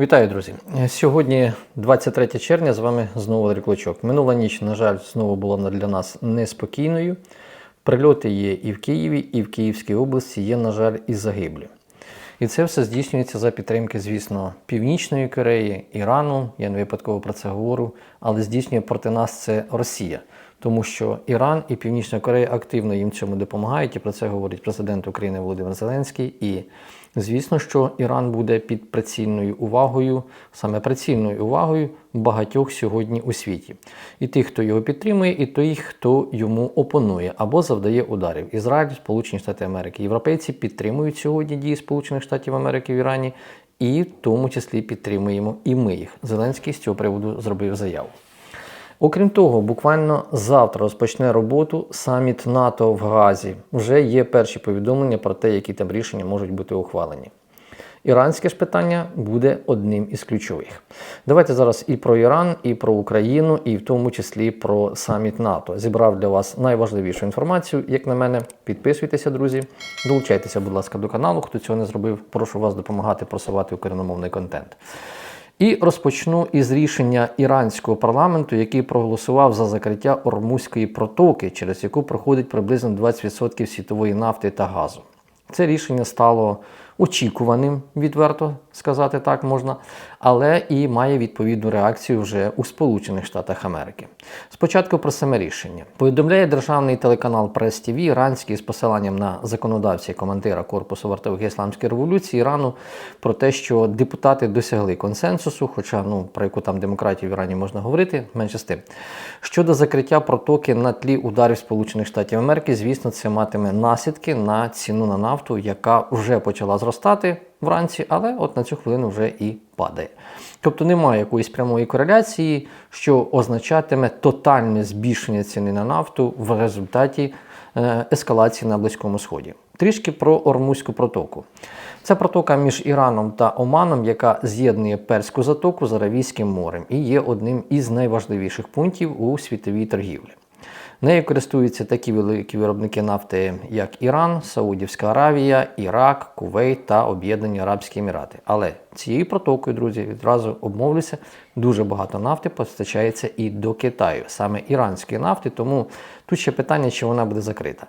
Вітаю, друзі! Сьогодні 23 червня. З вами знову Валерій Клочок. Минула ніч, на жаль, знову була для нас неспокійною. Прильоти є і в Києві, і в Київській області є, на жаль, і загиблі. І це все здійснюється за підтримки, звісно, Північної Кореї, Ірану. Я не випадково про це говорю, але здійснює проти нас це Росія. Тому що Іран і Північна Корея активно їм цьому допомагають, і про це говорить президент України Володимир Зеленський. І звісно, що Іран буде під прицільною увагою, саме прицільною увагою багатьох сьогодні у світі. І тих, хто його підтримує, і тих, хто йому опонує або завдає ударів. Ізраїль, Сполучені Штати Америки, європейці підтримують сьогодні дії Сполучених Штатів Америки в Ірані, і в тому числі підтримуємо і ми їх. Зеленський з цього приводу зробив заяву. Окрім того, буквально завтра розпочне роботу саміт НАТО в Газі. Вже є перші повідомлення про те, які там рішення можуть бути ухвалені. Іранське ж питання буде одним із ключових. Давайте зараз і про Іран, і про Україну, і в тому числі про саміт НАТО. Зібрав для вас найважливішу інформацію. Як на мене, підписуйтеся, друзі. Долучайтеся, будь ласка, до каналу. Хто цього не зробив, прошу вас допомагати просувати україномовний контент. І розпочну із рішення іранського парламенту, який проголосував за закриття Ормузької протоки, через яку проходить приблизно 20% світової нафти та газу. Це рішення стало очікуваним, відверто сказати так можна, але і має відповідну реакцію вже у Сполучених Штатах Америки. Спочатку про саме рішення повідомляє державний телеканал Прес ТВ іранський з посиланням на законодавця і командира корпусу вартових ісламської революції Ірану про те, що депутати досягли консенсусу, хоча ну про яку там демократію в Ірані можна говорити, менше з тим. Щодо закриття протоки на тлі ударів Сполучених Штатів Америки, звісно, це матиме наслідки на ціну на нафту, яка вже почала зростати вранці, але от на цю хвилину вже і падає. Тобто немає якоїсь прямої кореляції, що означатиме тотальне збільшення ціни на нафту в результаті е, ескалації на Близькому Сході. Трішки про Ормузьку протоку. Це протока між Іраном та Оманом, яка з'єднує Перську затоку з Аравійським морем і є одним із найважливіших пунктів у світовій торгівлі. Нею користуються такі великі виробники нафти, як Іран, Саудівська Аравія, Ірак, Кувейт та Об'єднані Арабські Емірати. Але цією протокою, друзі, відразу обмовлюся, дуже багато нафти постачається і до Китаю, саме іранської нафти, тому тут ще питання, чи вона буде закрита.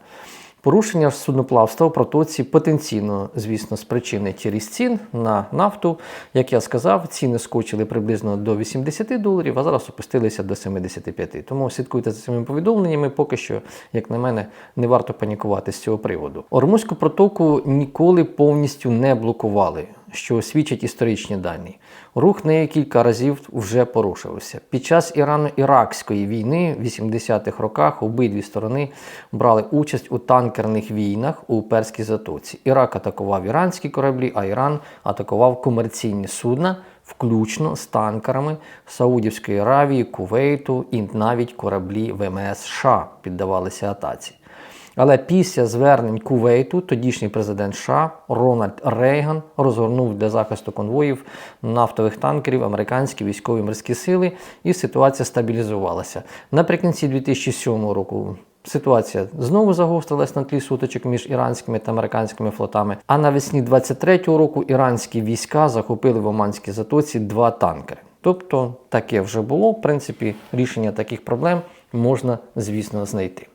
Порушення судноплавства в протоці потенційно, звісно, спричинить ріст цін на нафту. Як я сказав, ціни скочили приблизно до 80 доларів, а зараз опустилися до 75. Тому слідкуйте за цими повідомленнями. Поки що, як на мене, не варто панікувати з цього приводу. Ормузьку протоку ніколи повністю не блокували. Що свідчать історичні дані. Рух нею кілька разів вже порушився. Під час Ірано-Іракської війни в 80-х роках обидві сторони брали участь у танкерних війнах у Перській затоці. Ірак атакував іранські кораблі, а Іран атакував комерційні судна, включно з танкерами Саудівської Аравії, Кувейту і навіть кораблі ВМС США піддавалися атаці. Але після звернень Кувейту тодішній президент США Рональд Рейган розгорнув для захисту конвоїв нафтових танкерів американські військові морські сили, і ситуація стабілізувалася. Наприкінці 2007 року. Ситуація знову загострилась на тлі сутичок між іранськими та американськими флотами. А навесні 23-го року іранські війська захопили в Оманській затоці два танкери. Тобто таке вже було. В принципі, рішення таких проблем можна, звісно, знайти.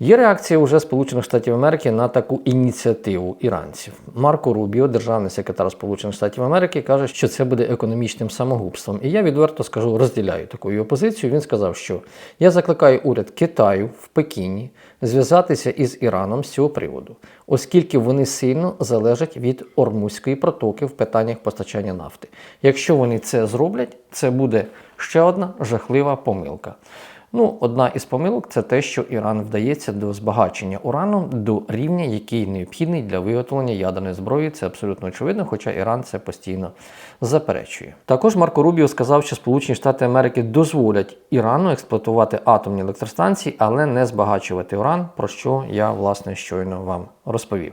Є реакція уже Сполучених Штатів Америки на таку ініціативу іранців. Марко Рубіо, державний секретар Сполучених Штатів Америки, каже, що це буде економічним самогубством. І я відверто скажу, розділяю таку його позицію. Він сказав, що я закликаю уряд Китаю в Пекіні зв'язатися із Іраном з цього приводу, оскільки вони сильно залежать від Ормузької протоки в питаннях постачання нафти. Якщо вони це зроблять, це буде ще одна жахлива помилка. Ну, одна із помилок це те, що Іран вдається до збагачення урану до рівня, який необхідний для виготовлення ядерної зброї. Це абсолютно очевидно, хоча Іран це постійно заперечує. Також Марко Рубіо сказав, що Сполучені Штати Америки дозволять Ірану експлуатувати атомні електростанції, але не збагачувати уран, про що я власне щойно вам розповів.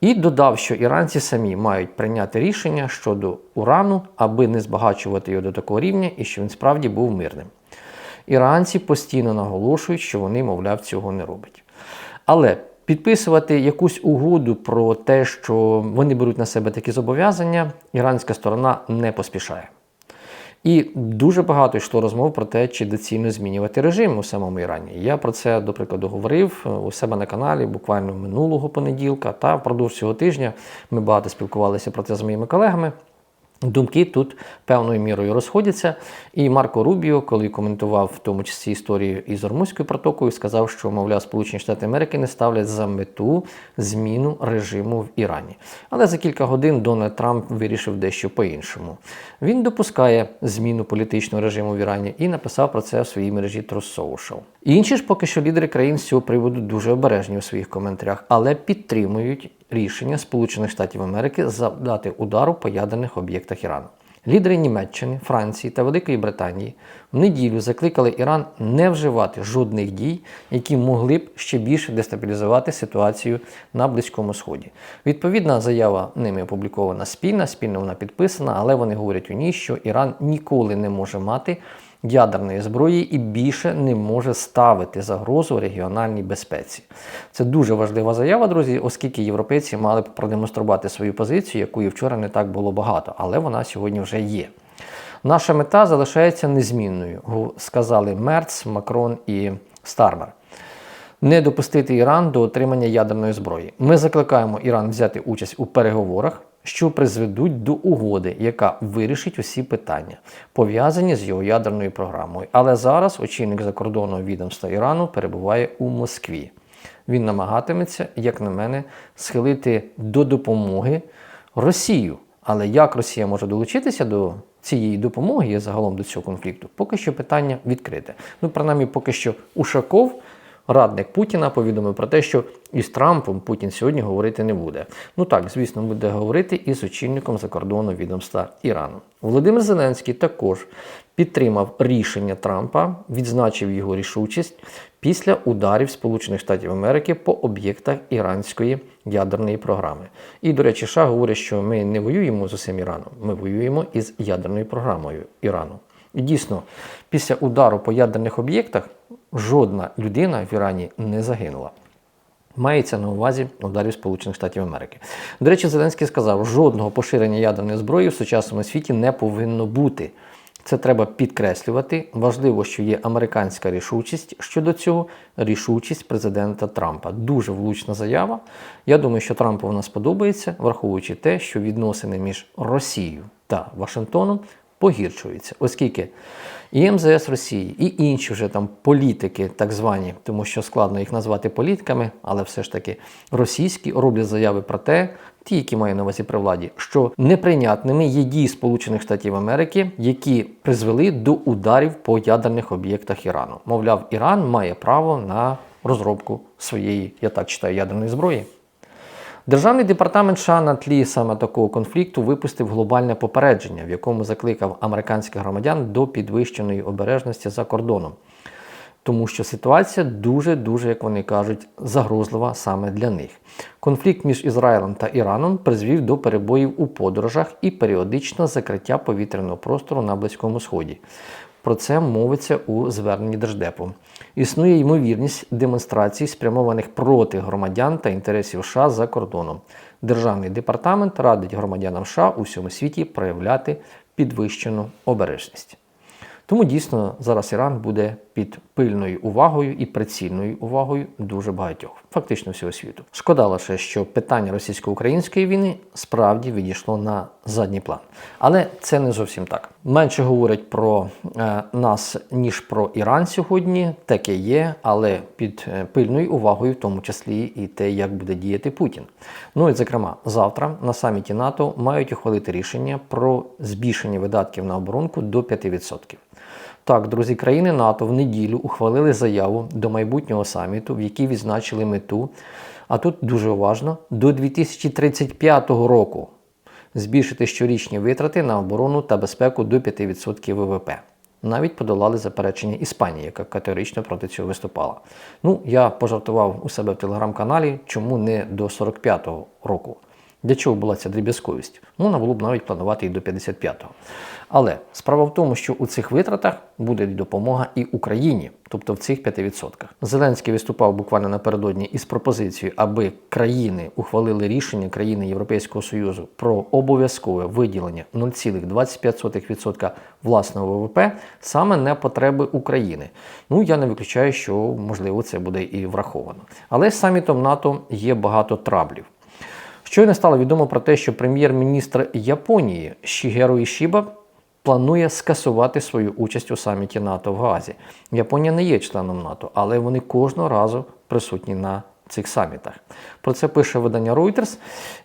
І додав, що іранці самі мають прийняти рішення щодо урану, аби не збагачувати його до такого рівня, і що він справді був мирним. Іранці постійно наголошують, що вони, мовляв, цього не роблять. Але Підписувати якусь угоду про те, що вони беруть на себе такі зобов'язання, іранська сторона не поспішає. І дуже багато йшло розмов про те, чи доцільно змінювати режим у самому Ірані. Я про це, до прикладу, говорив у себе на каналі буквально минулого понеділка. Та впродовж цього тижня ми багато спілкувалися про це з моїми колегами. Думки тут певною мірою розходяться. І Марко Рубіо, коли коментував в тому числі історію із Ормузькою протокою, сказав, що, мовляв, Сполучені Штати Америки не ставлять за мету зміну режиму в Ірані. Але за кілька годин Дональд Трамп вирішив дещо по-іншому. Він допускає зміну політичного режиму в Ірані і написав про це в своїй мережі Trust. Інші ж поки що лідери країн з цього приводу дуже обережні у своїх коментарях, але підтримують рішення Сполучених Штатів Америки завдати удару по ядерних об'єктах Ірану. Лідери Німеччини, Франції та Великої Британії в неділю закликали Іран не вживати жодних дій, які могли б ще більше дестабілізувати ситуацію на Близькому Сході. Відповідна заява ними опублікована спільна, спільно вона підписана, але вони говорять у ній, що Іран ніколи не може мати ядерної зброї і більше не може ставити загрозу регіональній безпеці. Це дуже важлива заява, друзі, оскільки європейці мали б продемонструвати свою позицію, якої вчора не так було багато, але вона сьогодні вже є. Наша мета залишається незмінною, сказали Мерц, Макрон і Стармер. Не допустити Іран до отримання ядерної зброї. Ми закликаємо Іран взяти участь у переговорах що призведуть до угоди, яка вирішить усі питання, пов'язані з його ядерною програмою. Але зараз очільник закордонного відомства Ірану перебуває у Москві. Він намагатиметься, як на мене, схилити до допомоги Росію. Але як Росія може долучитися до цієї допомоги і загалом до цього конфлікту, поки що питання відкрите. Ну, принаймні, поки що Ушаков радник Путіна повідомив про те, що із Трампом Путін сьогодні говорити не буде. Ну так, звісно, буде говорити із очільником закордонного відомства Ірану. Володимир Зеленський також підтримав рішення Трампа, відзначив його рішучість після ударів Сполучених Штатів Америки по об'єктах іранської ядерної програми. І, до речі, США говорить, що ми не воюємо з усім Іраном, ми воюємо із ядерною програмою Ірану. І дійсно, після удару по ядерних об'єктах жодна людина в Ірані не загинула. Мається на увазі ударів Сполучених Штатів Америки. До речі, Зеленський сказав, жодного поширення ядерної зброї в сучасному світі не повинно бути. Це треба підкреслювати. Важливо, що є американська рішучість щодо цього, рішучість президента Трампа. Дуже влучна заява. Я думаю, що Трампу вона сподобається, враховуючи те, що відносини між Росією та Вашингтоном погіршуються, оскільки і МЗС Росії, і інші вже там політики, так звані, тому що складно їх назвати політиками, але все ж таки російські роблять заяви про те, ті, які мають на увазі при владі, що неприйнятними є дії Сполучених Штатів Америки, які призвели до ударів по ядерних об'єктах Ірану. Мовляв, Іран має право на розробку своєї, я так читаю, ядерної зброї. Державний департамент США на тлі саме такого конфлікту випустив глобальне попередження, в якому закликав американських громадян до підвищеної обережності за кордоном. Тому що ситуація дуже-дуже, як вони кажуть, загрозлива саме для них. Конфлікт між Ізраїлем та Іраном призвів до перебоїв у подорожах і періодично закриття повітряного простору на Близькому Сході. Про це мовиться у зверненні Держдепу. Існує ймовірність демонстрацій, спрямованих проти громадян та інтересів США за кордоном. Державний департамент радить громадянам США у всьому світі проявляти підвищену обережність. Тому дійсно зараз Іран буде під пильною увагою і прицільною увагою дуже багатьох, фактично всього світу. Шкода лише, що питання російсько-української війни справді відійшло на задній план. Але це не зовсім так. Менше говорять про е, нас, ніж про Іран сьогодні. Таке є, але під е, пильною увагою, в тому числі і те, як буде діяти Путін. Ну і зокрема, завтра на саміті НАТО мають ухвалити рішення про збільшення видатків на оборонку до 5%. Так, друзі, країни НАТО в неділю ухвалили заяву до майбутнього саміту, в якій відзначили мету. А тут дуже уважно до 2035 року збільшити щорічні витрати на оборону та безпеку до 5% ВВП. Навіть подолали заперечення Іспанії, яка категорично проти цього виступала. Ну, я пожартував у себе в телеграм-каналі, чому не до 45-го року. Для чого була ця дріб'язковість? Можна було б навіть планувати і до 55-го. Але справа в тому, що у цих витратах буде допомога і Україні, тобто в цих 5%. Зеленський виступав буквально напередодні із пропозицією, аби країни ухвалили рішення країни Європейського Союзу про обов'язкове виділення 0,25% власного ВВП саме на потреби України. Ну я не виключаю, що можливо це буде і враховано. Але з самітом НАТО є багато траблів. Щойно стало відомо про те, що прем'єр-міністр Японії Шігеру Ішіба планує скасувати свою участь у саміті НАТО в Гаазі. Японія не є членом НАТО, але вони кожного разу присутні на цих самітах. Про це пише видання Reuters.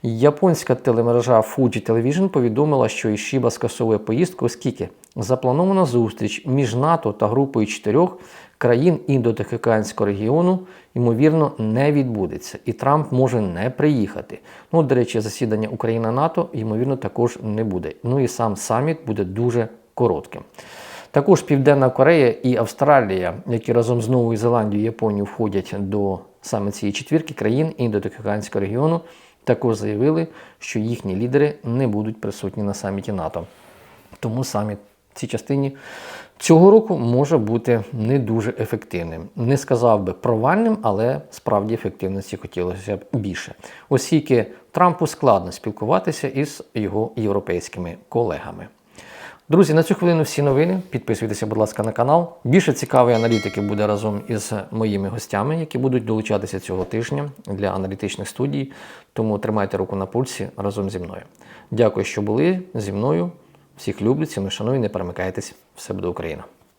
Японська телемережа Fuji Television повідомила, що Ішіба скасовує поїздку, оскільки запланована зустріч між НАТО та групою чотирьох країн індотихоокеанського регіону, ймовірно, не відбудеться, і Трамп може не приїхати. Ну, до речі, засідання Україна-НАТО, ймовірно, також не буде. Ну і сам саміт буде дуже коротким. Також Південна Корея і Австралія, які разом з Новою Зеландією і Японією входять до саме цієї четвірки країн індотихоокеанського регіону, також заявили, що їхні лідери не будуть присутні на саміті НАТО. Тому саміт в цій частині цього року може бути не дуже ефективним. Не сказав би провальним, але справді ефективності хотілося б більше. Оскільки Трампу складно спілкуватися із його європейськими колегами. Друзі, на цю хвилину всі новини. Підписуйтеся, будь ласка, на канал. Більше цікавої аналітики буде разом із моїми гостями, які будуть долучатися цього тижня для аналітичних студій. Тому тримайте руку на пульсі разом зі мною. Дякую, що були зі мною. Всіх люблю, ціную, шаную, не перемикайтесь. Все буде Україна!